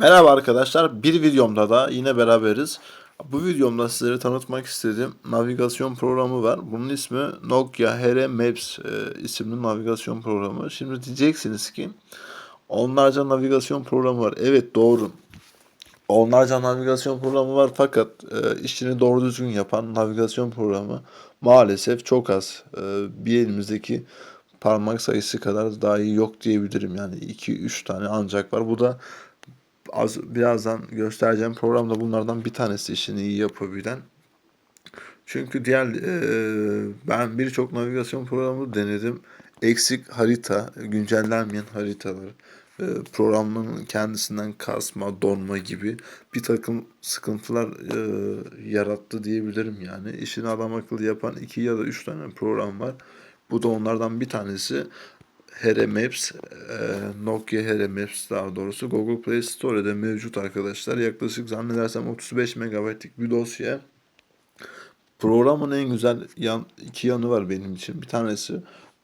Merhaba arkadaşlar. Bir videomda da yine beraberiz. Bu videomda sizlere tanıtmak istediğim navigasyon programı var. Bunun ismi Nokia HR Maps e, isimli navigasyon programı. Şimdi diyeceksiniz ki onlarca navigasyon programı var. Evet doğru. Onlarca navigasyon programı var fakat e, işini doğru düzgün yapan navigasyon programı maalesef çok az. E, bir elimizdeki parmak sayısı kadar dahi yok diyebilirim. Yani 2-3 tane ancak var. Bu da az birazdan göstereceğim programda bunlardan bir tanesi işini iyi yapabilen. Çünkü diğer e, ben birçok navigasyon programı denedim. Eksik harita, güncellenmeyen haritalar, e, programın kendisinden kasma, donma gibi bir takım sıkıntılar e, yarattı diyebilirim yani. İşini adam akıllı yapan iki ya da üç tane program var. Bu da onlardan bir tanesi. HR Maps, e, Nokia HR Maps daha doğrusu Google Play Store'da mevcut arkadaşlar. Yaklaşık zannedersem 35 MB'lik bir dosya. Programın en güzel yan, iki yanı var benim için. Bir tanesi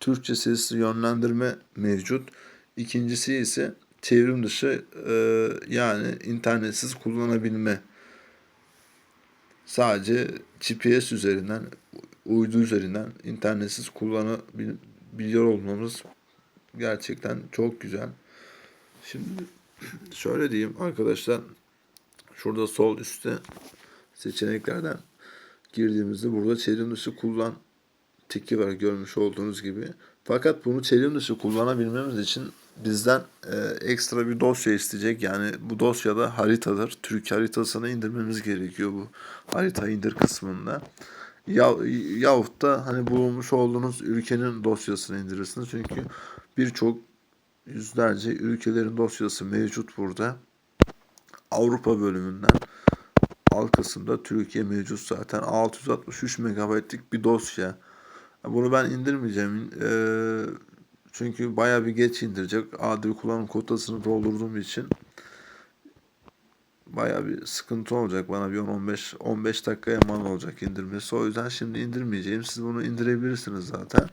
Türkçe sesli yönlendirme mevcut. İkincisi ise çevrim dışı e, yani internetsiz kullanabilme. Sadece GPS üzerinden, uydu üzerinden internetsiz kullanabiliyor olmamız gerçekten çok güzel. Şimdi şöyle diyeyim arkadaşlar. Şurada sol üstte seçeneklerden girdiğimizde burada çevrim dışı kullan tiki var görmüş olduğunuz gibi. Fakat bunu çevrim dışı kullanabilmemiz için bizden e, ekstra bir dosya isteyecek. Yani bu dosyada haritadır. Türk haritasını indirmemiz gerekiyor bu harita indir kısmında. Ya, yahut da hani bulunmuş olduğunuz ülkenin dosyasını indirirsiniz. Çünkü birçok yüzlerce ülkelerin dosyası mevcut burada. Avrupa bölümünden alt kısımda Türkiye mevcut zaten 663 MB'lik bir dosya. Bunu ben indirmeyeceğim. Ee, çünkü baya bir geç indirecek. Adil kullanım kotasını doldurduğum için baya bir sıkıntı olacak. Bana bir 10-15 15 dakikaya mal olacak indirmesi. O yüzden şimdi indirmeyeceğim. Siz bunu indirebilirsiniz zaten.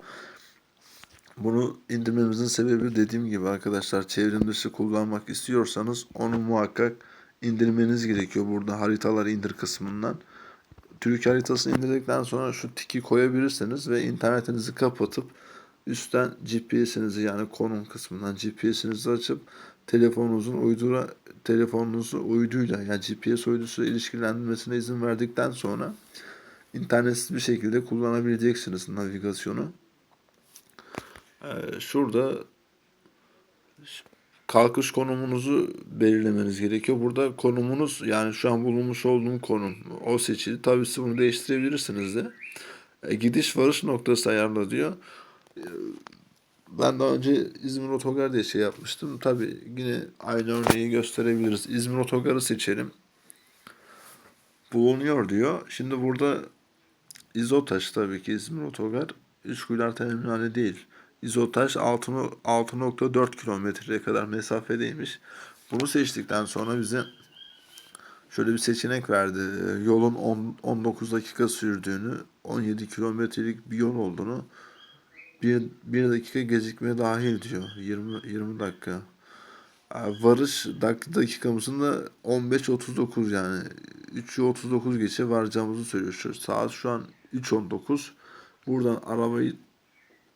Bunu indirmemizin sebebi dediğim gibi arkadaşlar çevrim dışı kullanmak istiyorsanız onu muhakkak indirmeniz gerekiyor. Burada haritalar indir kısmından. Türk haritasını indirdikten sonra şu tiki koyabilirsiniz ve internetinizi kapatıp üstten GPS'inizi yani konum kısmından GPS'inizi açıp telefonunuzun uydura telefonunuzu uyduyla yani GPS uydusu ilişkilendirmesine izin verdikten sonra internetsiz bir şekilde kullanabileceksiniz navigasyonu. Ee, şurada kalkış konumunuzu belirlemeniz gerekiyor. Burada konumunuz yani şu an bulunmuş olduğum konum o seçili. Tabii siz bunu değiştirebilirsiniz de. E, gidiş varış noktası ayarla diyor. E, ben daha önce İzmir Otogar diye şey yapmıştım. Tabii yine aynı örneği gösterebiliriz. İzmir Otogar'ı seçelim. Bulunuyor diyor. Şimdi burada İzotaş tabii ki İzmir Otogar. Üsküdar terminali değil. İzotaş 6.4 kilometreye kadar mesafedeymiş. Bunu seçtikten sonra bize şöyle bir seçenek verdi. Yolun 10, 19 dakika sürdüğünü, 17 kilometrelik bir yol olduğunu, bir, bir dakika gecikme dahil diyor. 20, 20 dakika. Varış dak dakikamızın da 15.39 yani 3'ü 39 geçe varacağımızı söylüyor. Şu, saat şu an 3.19. Buradan arabayı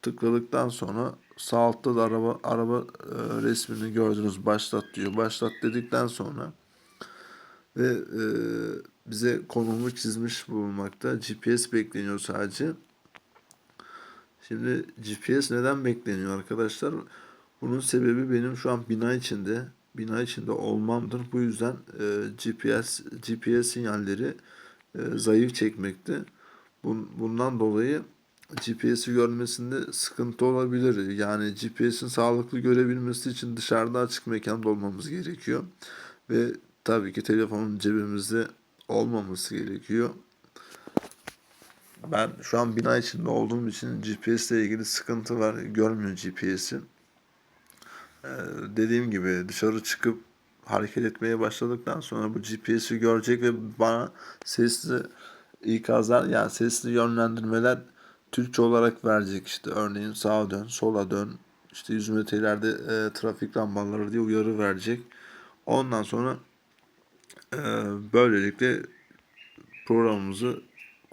tıkladıktan sonra sağ altta da araba araba e, resmini gördünüz başlat diyor. Başlat dedikten sonra ve e, bize konumu çizmiş bulunmakta. GPS bekleniyor sadece. Şimdi GPS neden bekleniyor arkadaşlar? Bunun sebebi benim şu an bina içinde bina içinde olmamdır. Bu yüzden e, GPS GPS sinyalleri e, zayıf çekmekte. Bun, bundan dolayı GPS'i görmesinde sıkıntı olabilir. Yani GPS'in sağlıklı görebilmesi için dışarıda açık mekanda olmamız gerekiyor. Ve tabii ki telefonun cebimizde olmaması gerekiyor. Ben şu an bina içinde olduğum için GPS ile ilgili sıkıntı var. Görmüyor GPS'i. Ee, dediğim gibi dışarı çıkıp hareket etmeye başladıktan sonra bu GPS'i görecek ve bana sesli ikazlar yani sesli yönlendirmeler Türkçe olarak verecek işte örneğin sağa dön, sola dön, işte 100 metre ileride e, trafik lambaları diye uyarı verecek. Ondan sonra eee, böylelikle programımızı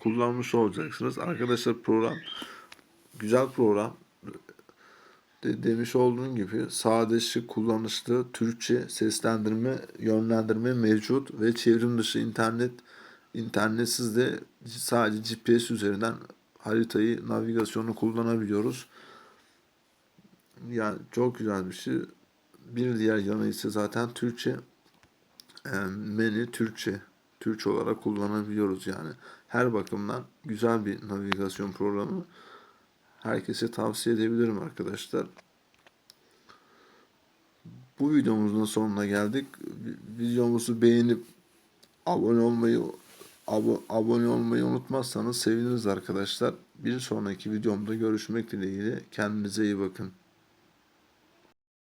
kullanmış olacaksınız. Arkadaşlar program güzel program. De, demiş olduğum gibi sade, şık, kullanışlı, Türkçe seslendirme, yönlendirme mevcut ve çevrim dışı internet internetsiz de sadece GPS üzerinden haritayı, navigasyonu kullanabiliyoruz. Yani çok güzel bir şey. Bir diğer yanı ise zaten Türkçe menü Türkçe. Türkçe olarak kullanabiliyoruz yani. Her bakımdan güzel bir navigasyon programı. Herkese tavsiye edebilirim arkadaşlar. Bu videomuzun sonuna geldik. Videomuzu beğenip abone olmayı abo- abone olmayı unutmazsanız seviniriz arkadaşlar. Bir sonraki videomda görüşmek dileğiyle. Kendinize iyi bakın.